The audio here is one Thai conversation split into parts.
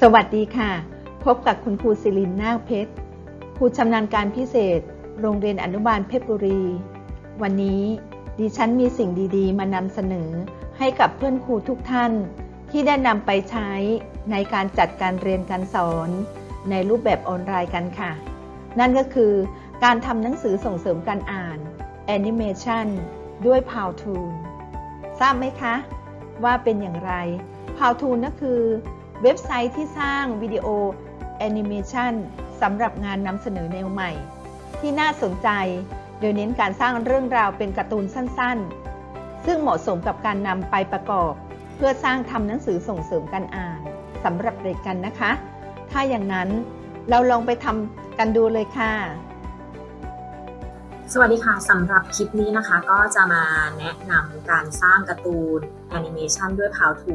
สวัสดีค่ะ พบกับคุณครูศิรินนาคเพชรครูชำนาญการพิเศษ โรงเรียนอนุบาลเพชรบุรี วันนี้ดิฉันมีสิ่งดีๆ มานำเสนอให้กับเพื่อนครูทุกท่าน ที่ได้นำไปใช้ในการจัดการเรียนการสอน ในรูปแบบออนไลน์กันค่ะ นั่นก็คือการทำหนังสือส่งเสริมการอ่าน Animation ด้วย p o w t o o ทราบไหมคะ ว่าเป็นอย่างไร p o w t o o นั่นคือ เว็บไซต์ที่สร้างวิดีโอแอนิเมชันสำหรับงานนำเสนอแนวใหม่ ที่น่าสนใจ โดยเน้นการสร้างเรื่องราวเป็นการ์ตูนสั้นๆ ซึ่งเหมาะสมกับการนำไปประกอบ เพื่อสร้างทำหนังสือส่งเสริมการอ่านสำหรับเด็กกันนะคะ ถ้าอย่างนั้นเราลองไปทำกันดูเลยค่ะ สวัสดีค่ะสำหรับคลิปนี้นะคะก็จะมาแนะนำการสร้างการ์ตูนแอนิเมชันด้วย How to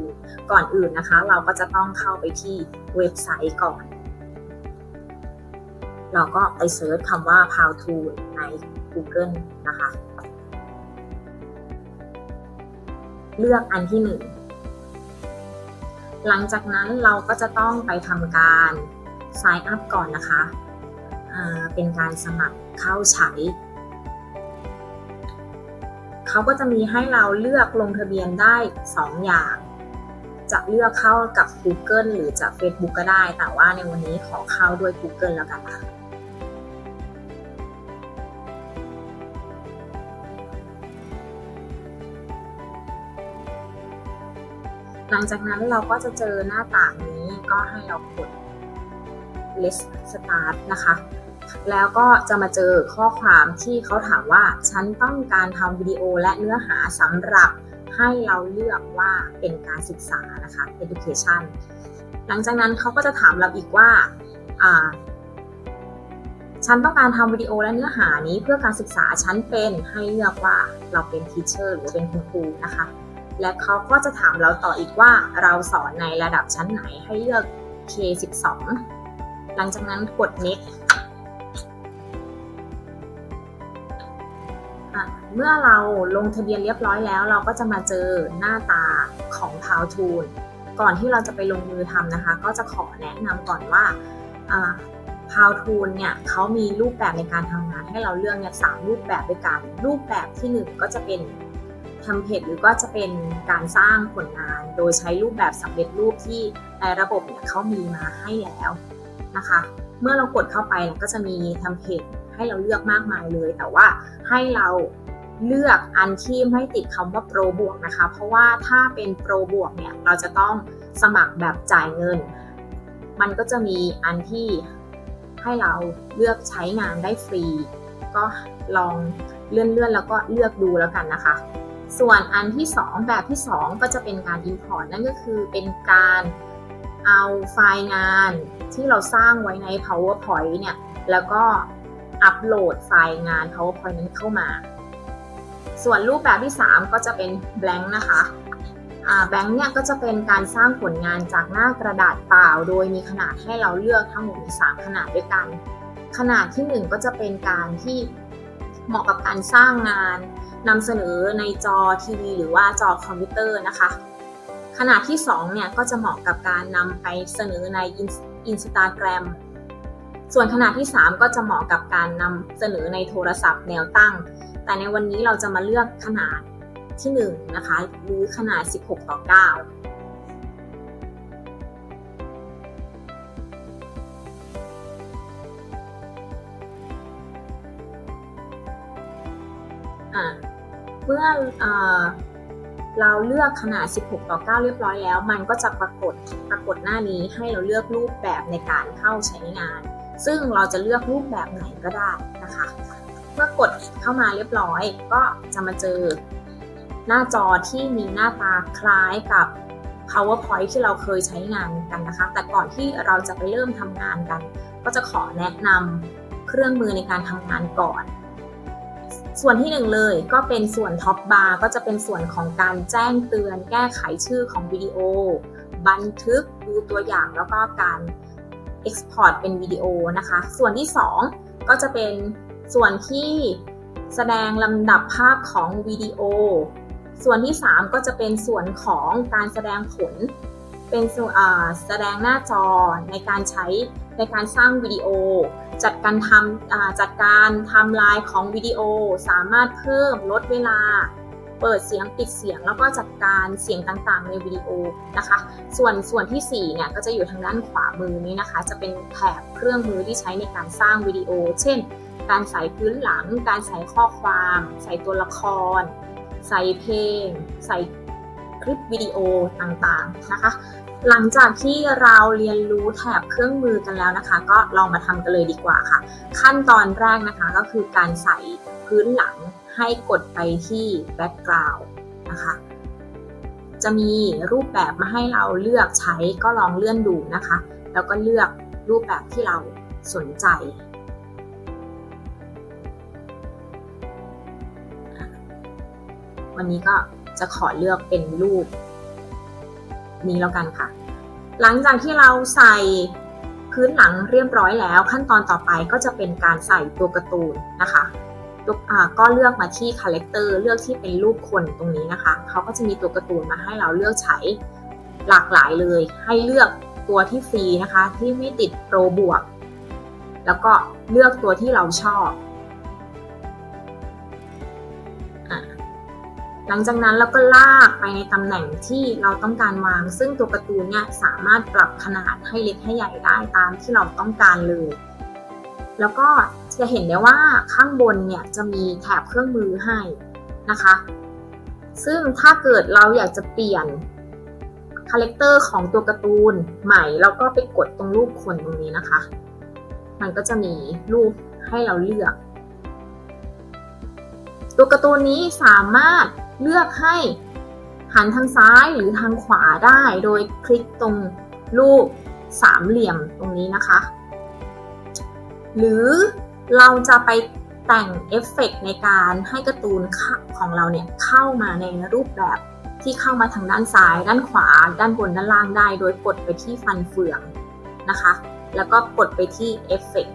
ก่อนอื่นนะคะ เราก็จะต้องเข้าไปที่เว็บไซต์ก่อน เราก็ไปเซิร์ชคำว่า How to ใน Google นะคะ เลือกอันที่หนึ่งหลังจากนั้นเราก็จะต้องไปทำการ sign up ก่อนนะคะ เป็นการสมัครเข้าใช้ เขาก็จะมีให้เราเลือกลงทะเบียนได้ 2 อย่าง จะเลือกเข้ากับ Google หรือจะ Facebook ก็ได้ แต่ว่าในวันนี้ขอเข้าด้วย Google แล้วกันค่ะหลังจากนั้นเราก็จะเจอหน้าต่างนี้ก็ให้เรากด list start นะคะ แล้วก็จะมาเจอข้อความที่เขาถามว่า ฉันต้องการทำวิดีโอและเนื้อหาสำหรับให้เราเลือกว่าเป็นการศึกษานะคะ education หลังจากนั้นเขาก็จะถามเราอีกว่าฉันต้องการทำวิดีโอและเนื้อหานี้เพื่อการศึกษาฉันเป็นให้เลือกว่าเราเป็น teacher หรือเป็นคุณครูนะคะ และเขาก็จะถามเราต่ออีกว่าเราสอนในระดับชั้นไหนให้เลือก K12 หลังจากนั้นกด next เมื่อเราลงทะเบียนเรียบร้อยแล้ว เราก็จะมาเจอหน้าตาของ How to ก่อนที่เราจะไปลงมือทำนะคะ ก็จะขอแนะนำก่อนว่าอ่า How to เนี่ยเขามีรูปแบบในการทำงานให้เราเลือกเนี่ยสามรูปแบบด้วยกัน รูปแบบที่หนึ่งก็จะเป็นเทมเพลตหรือก็จะเป็นการสร้างผลงาน โดยใช้รูปแบบสำเร็จรูปที่ในระบบเนี่ยเขามีมาให้แล้วนะคะ เมื่อเรากดเข้าไปเนี่ยก็จะมีเทมเพลตให้เราเลือกมากมายเลย แต่ว่าให้เรา เลือกอันที่ไม่ติดคำว่าโปรบวกนะคะ เพราะว่าถ้าเป็นโปรบวกเนี่ยเราจะต้องสมัครแบบจ่ายเงิน มันก็จะมีอันที่ให้เราเลือกใช้งานได้ฟรี ก็ลองเลื่อนๆแล้วก็เลือกดูแล้วกันนะคะ ส่วนอันที่ 2 แบบที่ 2 ก็จะเป็นการ Import นั่นก็คือเป็นการเอาไฟล์งานที่เราสร้างไว้ใน PowerPoint เนี่ยแล้วก็อัปโหลดไฟล์งาน PowerPoint นั้นเข้ามา ส่วนรูปแบบที่ 3 ก็จะเป็น blank นะคะแบงค์เนี่ยก็จะเป็นการสร้างผลงานจากหน้ากระดาษเปล่า โดยมีขนาดให้เราเลือกทั้งหมด3ขนาดด้วยกัน ขนาดที่ 1 ก็จะเป็นการที่เหมาะกับการสร้างงานนำเสนอในจอทีวีหรือว่าจอคอมพิวเตอร์นะคะ ขนาดที่2เนี่ยก็จะเหมาะกับการนำไปเสนอในอินสตาแกรมส่วนขนาดที่ 3 ก็จะเหมาะกับการนำเสนอในโทรศัพท์แนวตั้ง แต่ในวันนี้เราจะมาเลือกขนาดที่ 1 นะคะ หรือขนาด 16 ต่อ9อ่าเมื่อเอเราเลือกขนาด 16 ต่อ 9 เรียบร้อยแล้ว มันก็จะปรากฏปรากฏหน้านี้ให้เราเลือกรูปแบบในการเข้าใช้งาน ซึ่งเราจะเลือกรูปแบบไหนก็ได้นะคะ มื่อกดเข้ามาเรียบร้อย ก็จะมาเจอหน้าจอที่มีหน้าตาคล้ายกับ PowerPoint ที่เราเคยใช้งานกันนะคะ แต่ก่อนที่เราจะไปเริ่มทำงานกัน ก็จะขอแนะนำเครื่องมือในการทำงานก่อน ส่วนที่หนึ่งเลยก็เป็นส่วนท็อปบาร์ก็จะเป็นส่วนของการแจ้งเตือน แก้ไขชื่อของวิดีโอ บันทึกดูตัวอย่างแล้วก็การ Export เป็นวิดีโอนะคะ ส่วนที่ 2 ก็จะเป็น ส่วนที่แสดงลำดับภาพของวิดีโอ ส่วนที่ 3 ก็จะเป็นส่วนของการแสดงผล เป็นส่วนอ่าแสดงหน้าจอในการใช้ในการสร้างวิดีโอ จัดการทำจัดการทำลายของวิดีโอ สามารถเพิ่มลดเวลา เปิดเสียงปิดเสียงแล้วก็จัดการเสียงต่างๆ ในวิดีโอนะคะ ส่วนส่วนที่4เนี่ยก็จะอยู่ทางด้านขวามือนี้นะคะ จะเป็นแถบเครื่องมือที่ใช้ในการสร้างวิดีโอ เช่น การใส่พื้นหลัง การใส่ข้อความ ใส่ตัวละคร ใส่เพลง ใส่คลิปวิดีโอต่างๆนะคะ หลังจากที่เราเรียนรู้แถบเครื่องมือกันแล้วนะคะ ก็ลองมาทำกันเลยดีกว่าค่ะ ขั้นตอนแรกนะคะก็คือการใส่พื้นหลัง ให้กดไปที่ background นะคะ จะมีรูปแบบมาให้เราเลือกใช้ก็ลองเลื่อนดูนะคะ แล้วก็เลือกรูปแบบที่เราสนใจ วันนี้ก็จะขอเลือกเป็นรูป นี้แล้วกันค่ะ หลังจากที่เราใส่พื้นหลังเรียบร้อยแล้ว ขั้นตอนต่อไปก็จะเป็นการใส่ตัวการ์ตูนนะคะ ก็เลือกมาที่ Collector เลือกที่เป็นรูปคนตรงนี้นะคะเขาก็จะมีตัวการ์ตูนมาให้เราเลือกใช้หลากหลายเลย ให้เลือกตัวที่ฟรีนะคะ ที่ไม่ติดโปรบวก แล้วก็เลือกตัวที่เราชอบหลังจากนั้นเราก็ลากไปในตำแหน่งที่เราต้องการวาง ซึ่งตัวการ์ตูนเนี่ยสามารถปรับขนาดให้เล็กให้ใหญ่ได้ตามที่เราต้องการเลย แล้วก็จะเห็นได้ว่าข้างบนเนี่ยจะมีแถบเครื่องมือให้นะคะ ซึ่งถ้าเกิดเราอยากจะเปลี่ยนคาแรคเตอร์ของตัวการ์ตูนใหม่เราก็ไปกดตรงรูปคนตรงนี้นะคะ มันก็จะมีรูปให้เราเลือก ตัวการ์ตูนนี้สามารถเลือกให้หันทางซ้ายหรือทางขวาได้ โดยคลิกตรงรูปสามเหลี่ยมตรงนี้นะคะ หรือเราจะไปแต่งเอฟเฟกในการให้การ์ตูนของเราเนี่ยเข้ามาในรูปแบบที่เข้ามาทางด้านซ้าย ด้านขวา ด้านบนด้านล่างได้ โดยกดไปที่ฟันเฟืองนะคะ แล้วก็กดไปที่เอฟเฟก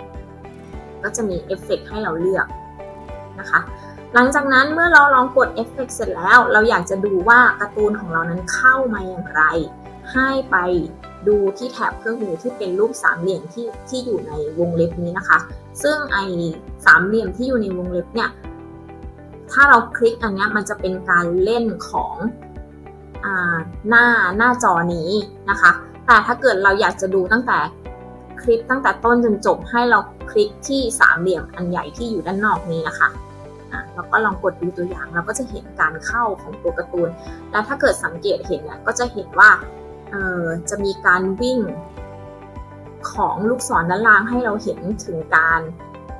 ก็จะมีเอฟเฟกให้เราเลือกนะคะ หลังจากนั้นเมื่อเราลองกดเอฟเฟกเสร็จแล้ว เราอยากจะดูว่าการ์ตูนของเรานั้นเข้ามาอย่างไร ให้ไป ดูที่แถบเครื่องมือที่เป็นรูปสามเหลี่ยมที่ที่อยู่ในวงเล็บนี้นะคะ ซึ่งไอ้สามเหลี่ยมที่อยู่ในวงเล็บเนี่ย ถ้าเราคลิกอันนี้มันจะเป็นการเล่นของอาหน้าหน้าจอนี้นะคะ แต่ถ้าเกิดเราอยากจะดูตั้งแต่คลิปตั้งแต่ต้นจนจบให้เราคลิกที่สามเหลี่ยมอันใหญ่ที่อยู่ด้านนอกนี้นะคะเราก็ลองกดดูตัวอย่างเราก็จะเห็นการเข้าของตัวการ์ตูน และถ้าเกิดสังเกตเห็นเนี่ยก็จะเห็นว่า จะมีการวิ่งของลูกศรด้านล่างให้เราเห็นถึงการ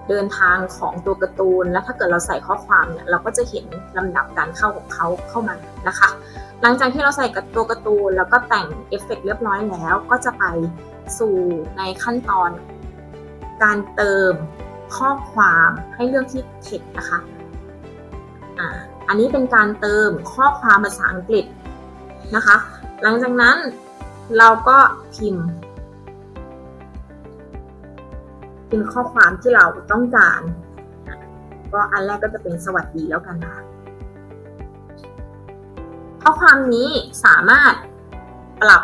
เดินทางของตัวการ์ตูน และถ้าเกิดเราใส่ข้อความเนี่ยเราก็จะเห็นลำดับการเข้าของเขาเข้ามานะคะ หลังจากที่เราใส่กับตัวการ์ตูนแล้วก็แต่งเอฟเฟกเรียบร้อยแล้ว ก็จะไปสู่ในขั้นตอน การเติมข้อความให้เลือกที่ text นะคะอ่าอันนี้เป็นการเติมข้อความภาษาอังกฤษนะคะ หลังจากนั้นเราก็พิมพ์พิมพ์ข้อความที่เราต้องการ ก็อันแรกก็จะเป็นสวัสดีแล้วกันค่ะข้อความนี้สามารถปรับ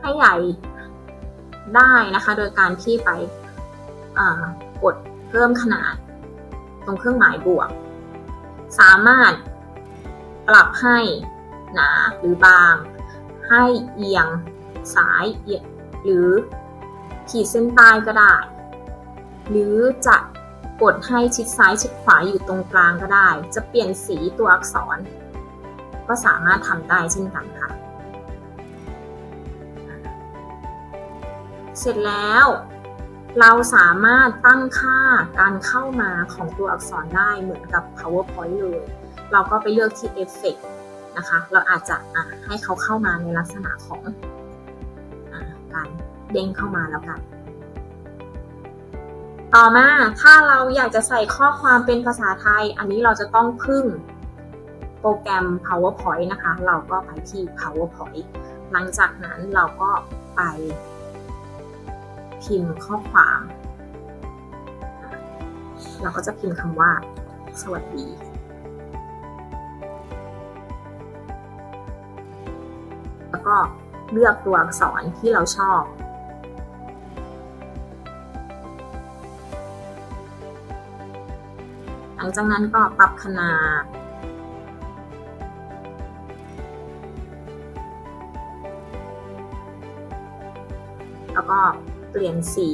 ให้ใหญ่ได้นะคะ โดยการที่ไปกดเพิ่มขนาด ตรงเครื่องหมายบวก สามารถปรับให้หนาหรือบาง ให้เอียงซ้ายเอียงหรือขีดเส้นใต้ก็ได้ หรือจะกดให้ชิดซ้ายชิดขวาอยู่ตรงกลางก็ได้ จะเปลี่ยนสีตัวอักษร ก็สามารถทำได้เช่นกันค่ะ เสร็จแล้ว เราสามารถตั้งค่าการเข้ามาของตัวอักษรได้เหมือนกับ PowerPoint เลย เราก็ไปเลือกที่ Effect นะคะ เราอาจจะให้เขาเข้ามาในลักษณะของอการเด้งเข้ามาแล้วกัน ต่อมาถ้าเราอยากจะใส่ข้อความเป็นภาษาไทย อันนี้เราจะต้องพึ่งโปรแกรม PowerPoint นะคะ เราก็ไปที่ PowerPoint หลังจากนั้นเราก็ไปพิมพ์ข้อความ เราก็จะพิมพ์คำว่า สวัสดี แล้วก็เลือกตัวอักษรที่เราชอบ หลังจากนั้นก็ปรับขนาด แล้วก็เปลี่ยนสี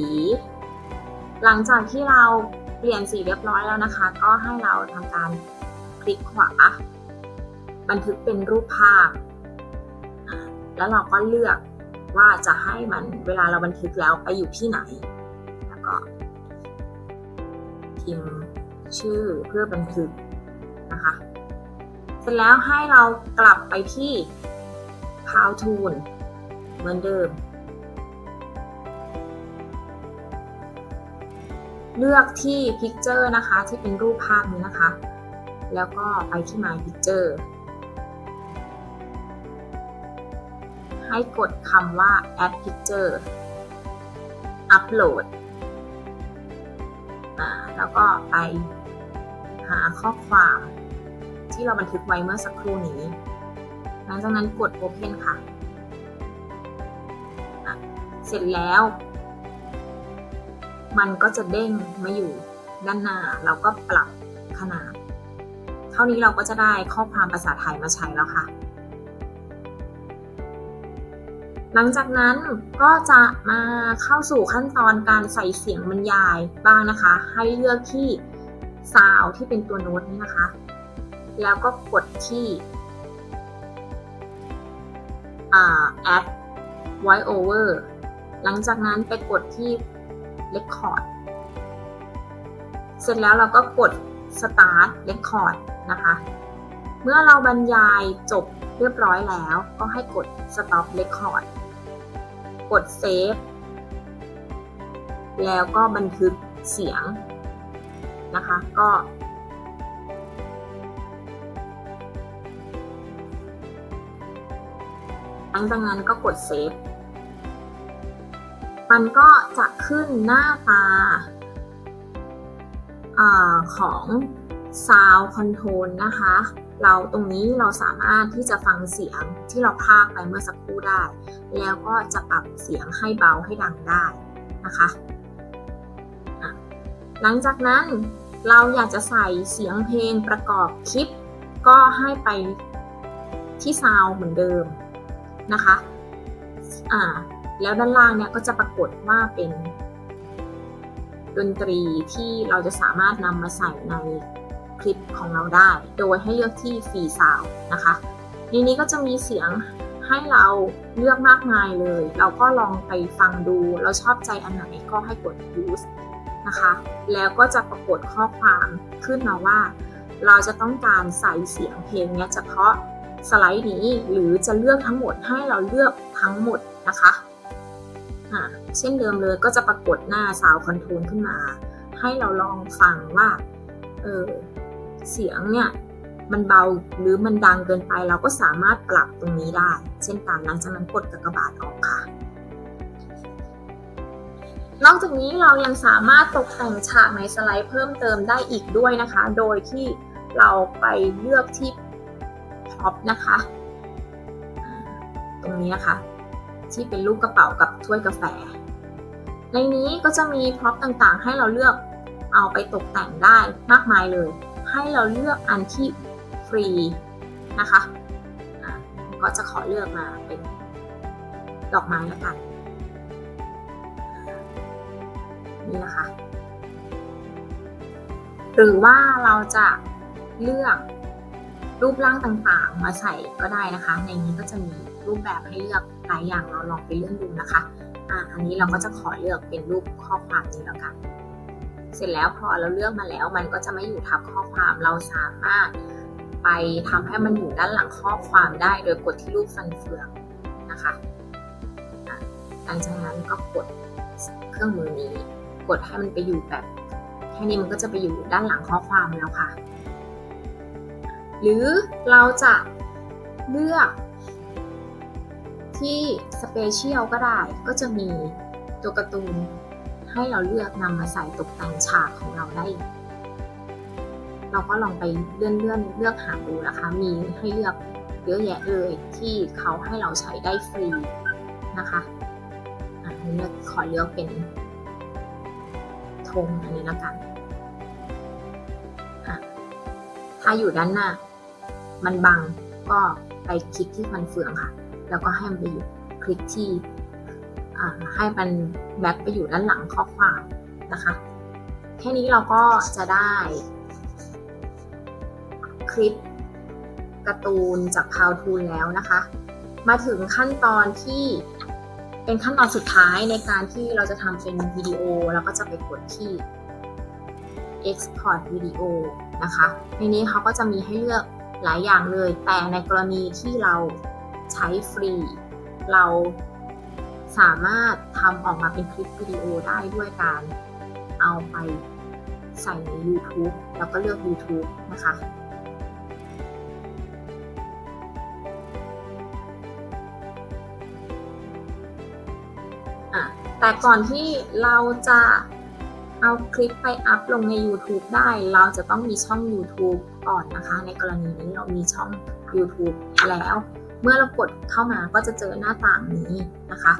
หลังจากที่เราเปลี่ยนสีเรียบร้อยแล้วนะคะ ก็ให้เราทำการคลิกขวา บันทึกเป็นรูปภาพ แล้วเราก็เลือกว่าจะให้มันเวลาเราบันทึกแล้วไปอยู่ที่ไหน แล้วก็พิมพ์ชื่อเพื่อบันทึกนะคะ เสร็จแล้วให้เรากลับไปที่ Powtoon เหมือนเดิม เลือกที่ Picture นะคะที่เป็นรูปภาพนี้นะคะ แล้วก็ไปที่ My Picture ให้กดคำว่า Add Picture Upload แล้วก็ไปหาข้อความที่เราบันทึกไว้เมื่อสักครู่นี้ หลังจากนั้นกด Open ค่ะ เสร็จแล้ว มันก็จะเด้งมาอยู่ด้านหน้า เราก็ปรับขนาด เท่านี้เราก็จะได้ข้อความภาษาไทยมาใช้แล้วค่ะ หลังจากนั้นก็จะมาเข้าสู่ขั้นตอนการใส่เสียงบรรยายบ้างนะคะ ให้เลือกที่ซาวที่เป็นตัวโน้ตนี้นะคะ แล้วก็กดที่อ่า add voice over หลังจากนั้นไปกดที่ record เสร็จแล้วเราก็กด start record นะคะ มื่อเราบรรยายจบเรียบร้อยแล้ว ก็ให้กด stop record กด save แล้วก็บันทึกเสียงนะคะ ก็ หลังจากนั้นก็กด save มันก็จะขึ้นหน้าตาอาของ Sound Control นะคะ เราตรงนี้เราสามารถที่จะฟังเสียงที่เราพากไปเมื่อสักครู่ได้ แล้วก็จะปรับเสียงให้เบาให้ดังได้นะคะหลังจากนั้นเราอยากจะใส่เสียงเพลงประกอบคลิป ก็ให้ไปที่ Sound เหมือนเดิมนะคะอ่าแล้วด้านล่างเนี่ยก็จะปรากฏว่าเป็นดนตรีที่เราจะสามารถนำมาใส่ใน คลิปของเราได้ โดยให้เลือกที่ฟรีซาวนะคะในนี้ก็จะมีเสียงให้เราเลือกมากมายเลย เราก็ลองไปฟังดู เราชอบใจอันไหนก็ให้กด use นะคะ แล้วก็จะปรากฏข้อความขึ้นมาว่า เราจะต้องการใส่เสียงเพลงเนี้ยเฉพาะสไลด์นี้ หรือจะเลือกทั้งหมดให้เราเลือกทั้งหมดนะคะเช่นเดิมเลยก็จะปรากฏหน้าซาวคอนโทรลขึ้นมา ให้เราลองฟังว่า เออ เสียงเนี่ยมันเบาหรือมันดังเกินไปเราก็สามารถปรับตรงนี้ได้ เช่นกันหลังจากนั้นกดกากบาทออกค่ะ นอกจากนี้เรายังสามารถตกแต่งฉากในสไลด์เพิ่มเติมได้อีกด้วยนะคะ โดยที่เราไปเลือกที่พ็อปนะคะ ตรงนี้นะคะ ที่เป็นรูปกระเป๋ากับถ้วยกาแฟ ในนี้ก็จะมีพร็อพต่างๆ ให้เราเลือกเอาไปตกแต่งได้มากมายเลย ให้เราเลือกอันที่ฟรีนะคะะก็จะขอเลือกมาเป็นดอกไม้แล้วกัน นี่นะคะ หรือว่าเราจะเลือกรูปร่างต่างๆ มาใส่ก็ได้นะคะ ในนี้ก็จะมีรูปแบบให้เลือกหลายอย่างเราลองไปเลือนดูนะคะอะอันนี้เราก็จะขอเลือกเป็นรูปข้อความนี้แล้วกัน เสร็จแล้วพอเราเลือกมาแล้วมันก็จะไม่อยู่ทับข้อความเราสามารถไปทำให้มันอยู่ด้านหลังข้อความได้โดยกดที่รูปฟันเฟืองนะคะอะหลังจากนั้นก็กดเครื่องมือนี้ กดให้มันไปอยู่แบบแค่นี้มันก็จะไปอยู่ด้านหลังข้อความแล้วค่ะ หรือเราจะเลือกที่สเปเชียลก็ได้ก็จะมีตัวการ์ตูน ให้เราเลือกนำมาใส่ตกแต่งฉากของเราได้ เราก็ลองไปเลื่อนเลื่อนเลือกหาดูนะคะ มีให้เลือกเยอะแยะเลยที่เขาให้เราใช้ได้ฟรีนะคะอันนี้ขอเลือกเป็นธงอันนี้แล้วกันถ้าอยู่ด้านหน้า มันบังก็ไปคลิกที่ฟันเฟืองค่ะ แล้วก็ให้มันไปอยู่คลิกที่ ให้มันแบ็คไปอยู่ด้านหลังข้อความนะคะแค่นี้เราก็จะได้ คลิปการ์ตูนจาก p o w t o o l แล้วนะคะ มาถึงขั้นตอนที่เป็นขั้นตอนสุดท้ายในการที่เราจะทำเป็นวิดีโอเราก็จะไปกดที่ export วิดีโอนะคะ ในนี้เขาก็จะมีให้เลือกหลายอย่างเลย แต่ในกรณีที่เราใช้ฟรี เรา สามารถทำออกมาเป็นคลิปวิดีโอได้ด้วยการเอาไปใส่ใน YouTube แล้วก็เลือก YouTube นะคะอะแต่ก่อนที่เราจะเอาคลิปไปอัพลงใน YouTube ได้ เราจะต้องมีช่อง YouTube ก่อนนะคะ ในกรณีนี้เรามีช่อง YouTube แล้ว เมื่อเรากดเข้ามาก็จะเจอหน้าต่างนี้นะคะ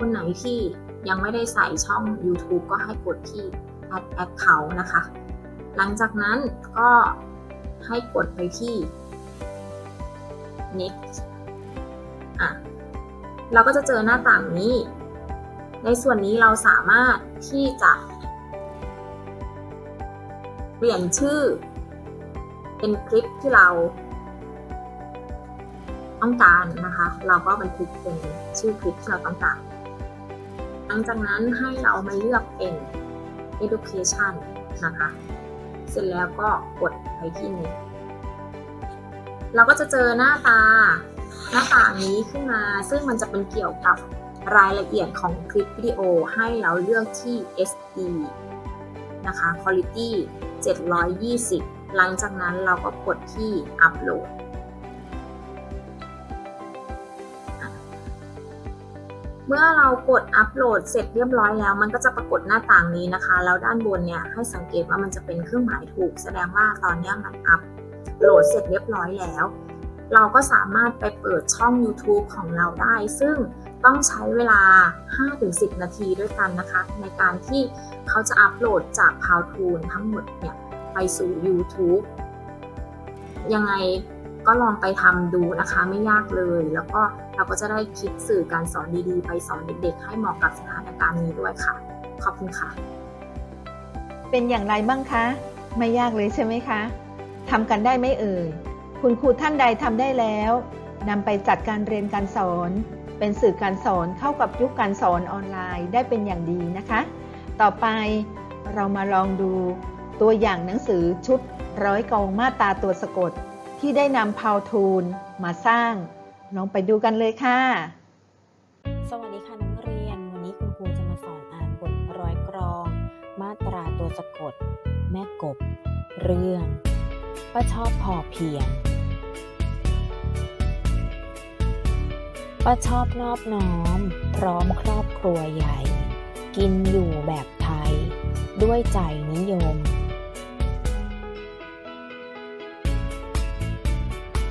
คนไหนที่ยังไม่ได้ใส่ช่อง YouTube ก็ให้กดที่ add account นะคะ หลังจากนั้นก็ให้กดไปที่ next อะ เราก็จะเจอหน้าต่างนี้ ในส่วนนี้เราสามารถที่จะเปลี่ยนชื่อ เป็นคลิปที่เราต้องการนะคะ เราก็บันทึกเป็นชื่อคลิปที่เราต้องการ ลังจากนั้นให้เรามาเลือกเป็น education นะคะ เสร็จแล้วก็กดไปที่นี้ เราก็จะเจอหน้าตาหน้าตานี้ขึ้นมา ซึ่งมันจะเป็นเกี่ยวกับรายละเอียดของคลิปวิดีโอให้เราเลือกที่ SD นะคะ Quality 720 หลังจากนั้นเราก็กดที่ Upload เมื่อเรากดอัปโหลดเสร็จเรียบร้อยแล้ว มันก็จะปรากฏหน้าต่างนี้นะคะ แล้วด้านบนเนี่ยให้สังเกตว่ามันจะเป็นเครื่องหมายถูก แสดงว่าตอนนี้มันอัปโหลดเสร็จเรียบร้อยแล้ว เราก็สามารถไปเปิดช่อง YouTube ของเราได้ ซึ่งต้องใช้เวลา 5-10 นาทีด้วยกันนะคะ ในการที่เขาจะอัปโหลดจาก p o w t o o ทั้งหมดเนี่ยไปสู่ YouTube ยังไงก็ลองไปทำดูนะคะไม่ยากเลยแล้วก็ เราก็จะได้คิดสื่อการสอนดีๆ ไปสอนเด็กๆ ให้เหมาะกับสถานการณ์นี้ด้วยค่ะ ขอบคุณค่ะ เป็นอย่างไรบ้างคะ ไม่ยากเลยใช่ไหมคะทำกันได้ไหมเอ่ย คุณครูท่านใดทำได้แล้วนำไปจัดการเรียนการสอน เป็นสื่อการสอนเข้ากับยุคการสอนออนไลน์ได้เป็นอย่างดีนะคะ ต่อไปเรามาลองดูตัวอย่างหนังสือชุดร้อยกองมาตาตัวสะกด ที่ได้นำพาวทูลมาสร้าง ลองไปดูกันเลยค่ะ สวัสดีค่ะนักเรียน วันนี้คุณครูจะมาสอนอ่านบทร้อยกรอง มาตราตัวสะกด แม่กบ เรื่องป้าชอบพอเพียงป้าชอบนอบน้อม พร้อมครอบครัวใหญ่ กินอยู่แบบไทย ด้วยใจนิยม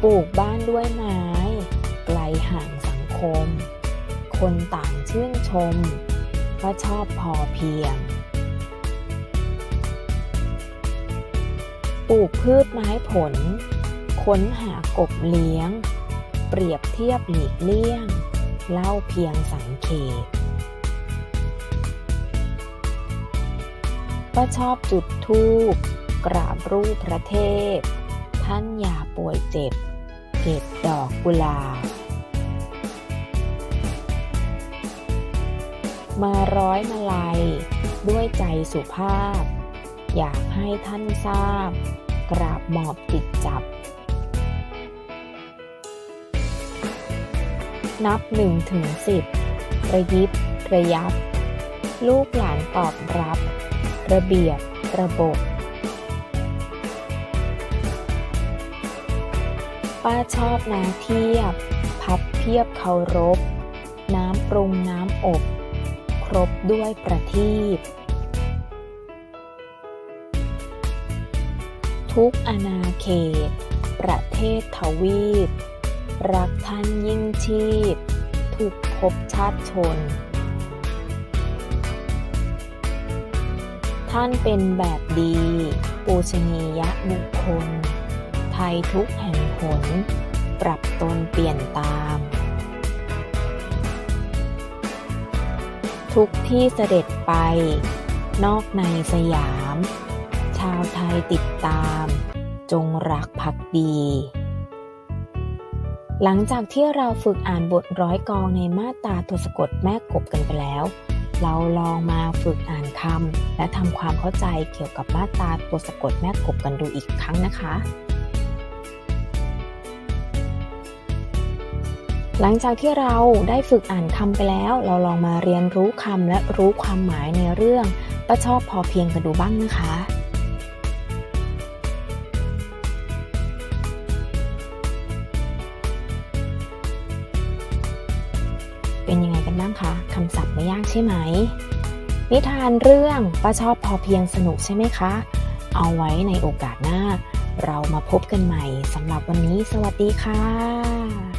ปลูกบ้านด้วยไม้ ห่างสังคม คนต่างชื่นชมว่าชอบพอเพียง ปลูกพืชไม้ผล ค้นหากบเลี้ยง เปรียบเทียบหลีกเลี่ยง เล่าเพียงสังเขตว่าชอบจุดธูปกราบรูปพระเทพ ท่านอย่าป่วยเจ็บ เก็บดอกกุหลาบ มาร้อยมาลัย ด้วยใจสุภาพ อยากให้ท่านทราบ กราบหมอบติดจับ นับหนึ่งถึงสิบระยิบระยับ ลูกหลานตอบรับ ระเบียบระบบ ป้าชอบน้ำเทียบ พับเพียบเคารพ น้ำปรุงน้ำอบ บด้วยประทีปทุกอาณาเขต ประเทศทวีป รักท่านยิ่งชีพ ทุกภพชาติชน ท่านเป็นแบบดี ปูชนียบุคคล ไทยทุกแห่งหนปรับตนเปลี่ยนตาม ทุกที่เสด็จไป นอกในสยาม ชาวไทยติดตาม จงรักภักดี หลังจากที่เราฝึกอ่านบทร้อยกองในมาตราทศกฎแม่กบกันไปแล้ว เราลองมาฝึกอ่านคำและทำความเข้าใจเกี่ยวกับมาตราตัวสะกดแม่กบกันดูอีกครั้งนะคะ หลังจากที่เราได้ฝึกอ่านคำไปแล้ว เราลองมาเรียนรู้คำและรู้ความหมายในเรื่องป้าชอบพอเพียงกันดูบ้างนะคะ เป็นยังไงกันบ้างคะคำศัพท์ไม่ยากใช่ไหม นิทานเรื่องป้าชอบพอเพียงสนุกใช่ไหมคะ เอาไว้ในโอกาสหน้า เรามาพบกันใหม่สำหรับวันนี้ สวัสดีค่ะ